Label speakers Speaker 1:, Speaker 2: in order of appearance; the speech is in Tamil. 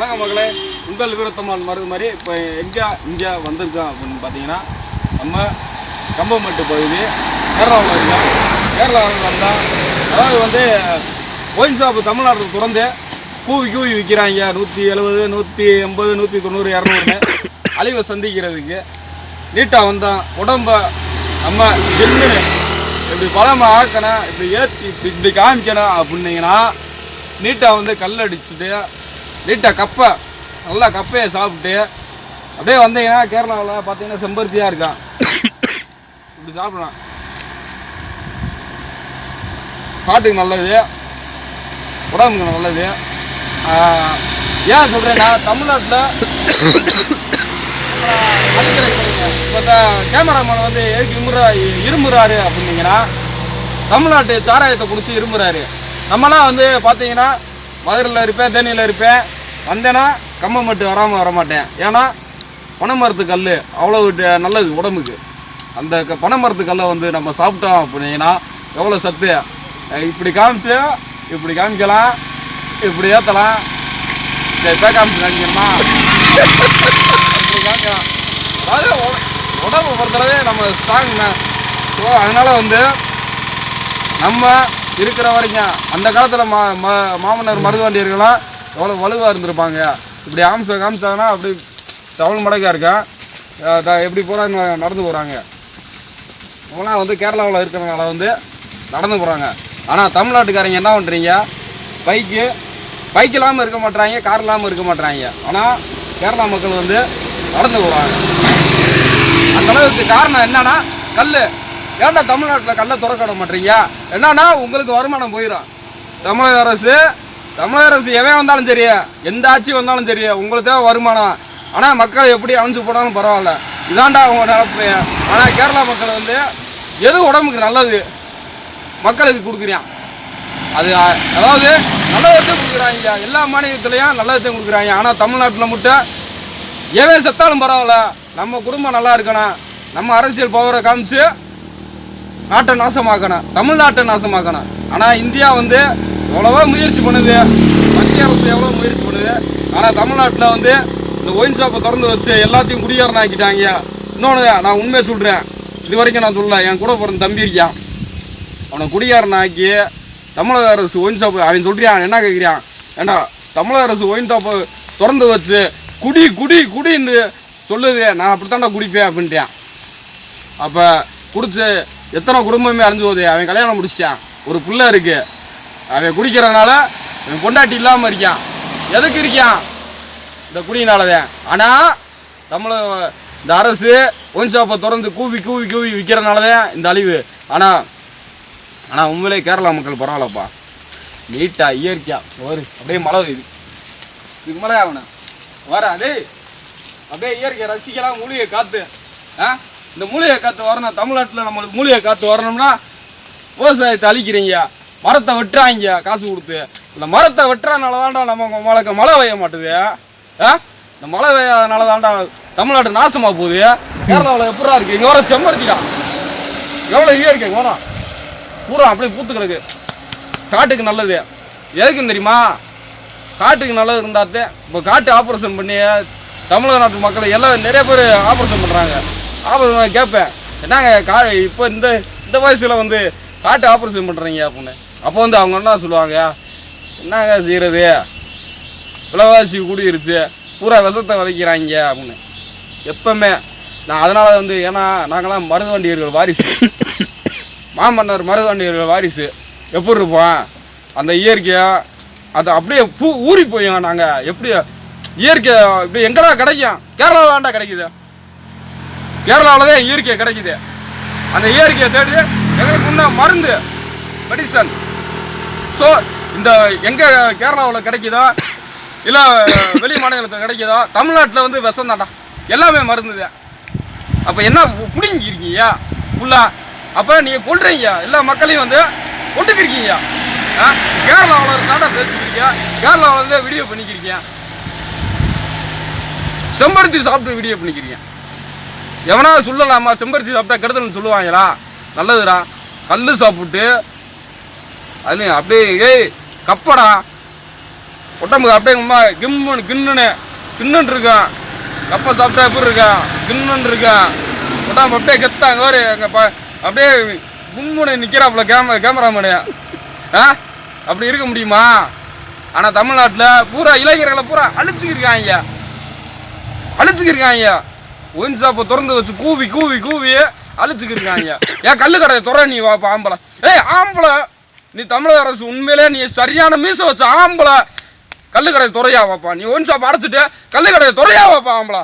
Speaker 1: வணக்கம் மகளே உங்கள் வீரத்தம்மாள் மருந்து மாதிரி இப்போ எங்கே இங்கே வந்திருக்கோம் அப்படின்னு பார்த்தீங்கன்னா நம்ம கம்பமட்டு பகுதி கேரளாவில் இருக்கோம் கேரளாவில் வந்தால் அதாவது வந்து ஒயின் ஷாப்பு தமிழ்நாட்டில் திறந்து கூவி கூவி விற்கிறாங்க நூற்றி எழுபது நூற்றி எண்பது நூற்றி தொண்ணூறு இரநூறுன்னு அழிவை சந்திக்கிறதுக்கு நீட்டாக வந்தான் உடம்ப நம்ம ஜிம்முன்னு இப்படி பழமை ஆக்கணும் இப்படி ஏற்றி இப்படி இப்படி காமிக்கணும் அப்படின்னீங்கன்னா நீட்டாக வந்து கல் அடிச்சுட்டு நீட்டாக கப்பை. நல்லா கப்பையை சாப்பிட்டு அப்படியே வந்தீங்கன்னா கேரளாவில் பார்த்தீங்கன்னா செம்பருத்தியாக இருக்கான். இப்படி சாப்பிடலாம். காட்டுக்கு நல்லது. உடம்புக்கு நல்லது. ஏன் சொல்கிறேன்னா தமிழ்நாட்டில் இப்போ கேமராமேன் வந்து எதுக்கு இருமுறா இருமுறாரு அப்படின்னீங்கன்னா தமிழ்நாட்டு சாராயத்தை குடிச்சு இருமுறாரு. நம்மலாம் வந்து பார்த்தீங்கன்னா மதுரையில் இருப்பேன் தேனியில் இருப்பேன். வந்தேன்னா கம்பம் மட்டும் வராமல் வரமாட்டேன். ஏன்னா பனைமரத்து கல் அவ்வளோ நல்லது உடம்புக்கு. அந்த க பனைமரத்து கல்லை வந்து நம்ம சாப்பிட்டோம் அப்படின்னா எவ்வளோ சத்து? இப்படி காமிச்சு இப்படி காமிக்கலாம் இப்படி ஏற்றலாம் சரி இப்போ காமிச்சு காமிக்கணுமா? இப்படி காமிக்கலாம். அதாவது உடம்பு பொறுத்தளவே நம்ம ஸ்ட்ராங் ஸோ அதனால் வந்து நம்ம இருக்கிற வரைக்கும் அந்த காலத்தில் மா மா மாமன்னர் மருதுவாண்டியர்கள்லாம் எவ்வளோ வலுவாக இருந்திருப்பாங்க. இப்படி ஆம்ச காமிச்சாங்கன்னா அப்படி டவுன் மடக்காக இருக்கேன் த- எப்படி போகிறாங்க நடந்து போகிறாங்க அவங்களாம் வந்து கேரளாவில் இருக்கிறனால வந்து நடந்து போகிறாங்க ஆனால் தமிழ்நாட்டுக்காரங்க என்ன பண்ணுறீங்க பைக்கு பைக் இல்லாமல் இருக்க மாட்டாங்க கார் இல்லாமல் இருக்க மாட்டாங்க ஆனால் கேரளா மக்கள் வந்து நடந்து போகிறாங்க அந்தளவுக்கு காரணம் என்னன்னா கல் ஏன்டா தமிழ்நாட்டில் கல்லை திறக்க விட மாட்டீங்க என்னன்னா உங்களுக்கு வருமானம் போயிடும் தமிழக அரசு தமிழக அரசு எவன் வந்தாலும் சரி எந்த ஆட்சி வந்தாலும் சரி உங்களுக்கு தேவை வருமானம். ஆனால் மக்கள் எப்படி அணைஞ்சு போனாலும் பரவாயில்ல. இதாண்டா அவங்க நினப்பு ஆனால் கேரளா மக்கள் வந்து எது உடம்புக்கு நல்லது? மக்களுக்கு கொடுக்குறான்? அது அதாவது நல்லதைத்தான் கொடுக்குறாங்க. எல்லா மாநிலத்திலையும் நல்லதைத்தான் கொடுக்குறாங்க. ஆனால் தமிழ்நாட்டில் மட்டும் எவன் செத்தாலும் பரவாயில்ல. நம்ம குடும்பம் நல்லா இருக்கணும். நம்ம அரசியல் பவரை காமிச்சு நாட்டை நாசமாக்கணும் தமிழ்நாட்டை நாசமாக்கணும். ஆனால் இந்தியா வந்து எவ்வளவோ முயற்சி பண்ணுது. மத்திய அரசு எவ்வளோ முயற்சி பண்ணுது. ஆனால் தமிழ்நாட்டில் வந்து இந்த ஒயின் ஷாப்பை திறந்து வச்சு எல்லாத்தையும் குடியாரன் ஆக்கிட்டாங்க இன்னொன்று நான் உண்மையை சொல்கிறேன் இது வரைக்கும் நான் சொல்லல. என் கூட பிறந்த தம்பி இருக்கான். அவனை குடியாரன் ஆக்கி தமிழக அரசு ஒயின் ஷாப்பு அவன் சொல்கிறான் என்ன கேட்குறான் ஏண்டா தமிழக அரசு ஒயின் ஷாப்பை திறந்து வச்சு குடி குடி குடின்னு சொல்லுது. நான் அப்படித்தான்டா குடிப்பேன் அப்படின்ட்டான். அப்போ குடிச்சு எத்தனை குடும்பமே அழிஞ்சு போகுது. அவன் கல்யாணம் முடிச்சிட்டான். ஒரு பிள்ளை இருக்கு. அவன் குடிக்கிறனால அவன் பொண்டாட்டி இல்லாமல் இருக்கான். எதுக்கு இருக்கான்? இந்த குடியினாலதான். ஆனால் தமிழக இந்த அரசு ஒயின் ஷாப்பை திறந்து கூவி கூவி கூவி விற்கிறனாலதான் இந்த அழிவு. ஆனால் ஆனால் உண்மையிலே கேரளா மக்கள் பரவாயில்லப்பா. நீட்டாக இயற்கையாக ஒரு அப்படியே மழை பெய்யுது. இதுக்கு மேலே ஆகணும் வர டேய். அப்படியே இயற்கை ரசிக்கலாம் மூலிகை காற்று ஆ? இந்த மூலிகை காற்று வரணும் தமிழ்நாட்டில் நம்மளுக்கு மூலிகை காற்று வரணும்னா விவசாயத்தை அழிக்கிறீங்க மரத்தை வெட்டுறாங்க காசு கொடுத்து. இந்த மரத்தை வெட்டுறதுனால தான்டா நம்ம மழைக்கு மழை பெய்ய மாட்டுது. ஆ? இந்த மழை பெய்யாதனால தான்டா தமிழ்நாடு நாசமாக போகுது. கேரளாவில் எப்படா இருக்கு? இங்கே வர செம்மருத்திடா எவ்வளோ இயற்கை வரும். பூரா அப்படியே பூத்து கிடக்கு. காட்டுக்கு நல்லது. எதுக்குன்னு தெரியுமா? காட்டுக்கு நல்லது இருந்தாத்தே இப்போ காட்டு ஆப்ரேஷன் பண்ணி தமிழ்நாட்டு மக்களை எல்லாம் நிறைய பேர் ஆப்ரேஷன் பண்ணுறாங்க ஆபரேஷன் கேட்பேன் என்னங்க கா இப்போ இந்த இந்த வயசில் வந்து காட்டு ஆப்ரேஷன் பண்ணுறீங்க அப்படின்னு. அப்போ வந்து அவங்க என்ன சொல்லுவாங்க? என்னங்க செய்கிறது விலைவாசி கூடிருச்சு. பூரா விஷத்தை விதைக்கிறாங்க அப்படின்னு. எப்பவுமே. நான் அதனால் வந்து ஏன்னா நாங்களாம் மருதுவண்டியர்கள் வாரிசு. மாமன்னர் மருதுவண்டியர்கள் வாரிசு. எப்படி இருப்போம்? அந்த இயற்கையை அது அப்படியே பூ ஊறி போயும் நாங்கள் எப்படி இயற்கை இப்படி எங்கடா கிடைக்கும்? கேரளாவில் தான்டா கிடைக்குது. கேரளாவில் தான் இயற்கை கிடைக்குது. அந்த இயற்கையை தேடி எங்களுக்கு முன்ன மருந்து மெடிசன் ஸோ இந்த எங்கே கேரளாவில் கிடைக்குதோ? இல்லை வெளி மாநிலத்தில் கிடைக்குதோ? தமிழ்நாட்டில் வந்து விஷம் தாண்டா எல்லாமே மருந்து தான் அப்போ என்ன பிடிங்கிருக்கீங்க? ஃபுல்லாக அப்போ நீங்கள் கொள்றீங்க எல்லா மக்களையும் வந்து கொண்டுக்கிருக்கீங்க ஆ? கேரளாவில் இருந்தாண்டா பேசிக்கிறீங்க கேரளாவில் வந்து வீடியோ பண்ணிக்கிறீங்க செம்பருத்தி சாப்பிட்டு வீடியோ பண்ணிக்கிறீங்க எவனாவது சொல்லலாமா? செம்பருத்தி சாப்பிட்டா கெடுதல்னு சொல்லுவாங்களா? நல்லதுடா. கல் சாப்பிட்டு அது அப்படியே ஏய் கப்படா. உடம்புக்கு அப்படியே உமா கிம்முன்னு கின்னுன்னு கின்னுன்னு இருக்கான். கப்பை சாப்பிட்டா எப்படி இருக்கான்? கின்னுன்னு இருக்கான். உடம்பு அப்படியே கெத்தாங்க ஒரு அங்கே ப அப்படியே கும்முன்னு நிற்கிறாப்புல கேமரா கேமராமேனு. ஆ? அப்படி இருக்க முடியுமா? ஆனால் தமிழ்நாட்டில் பூரா இளைஞர்களை பூரா அழிச்சுக்கிருக்காங்க. அழிச்சுக்கிருக்காங்க. ஒயின் ஷாப்பை திறந்து வச்சு கூவி கூவி கூவி அழிச்சுக்கிருக்காங்க ஏன் கல்லு கடையை துற நீ வா ஆம்பளை. ஏய் ஆம்பளை. நீ தமிழக அரசு உண்மையிலே நீ சரியான மீசை வச்ச ஆம்பளை. கல்லு கடையை துறையா வாப்பா. நீ ஒயின் ஷாப் அடைச்சிட்டு கல்லு கடையை துறையா வாப்பா ஆம்பளை.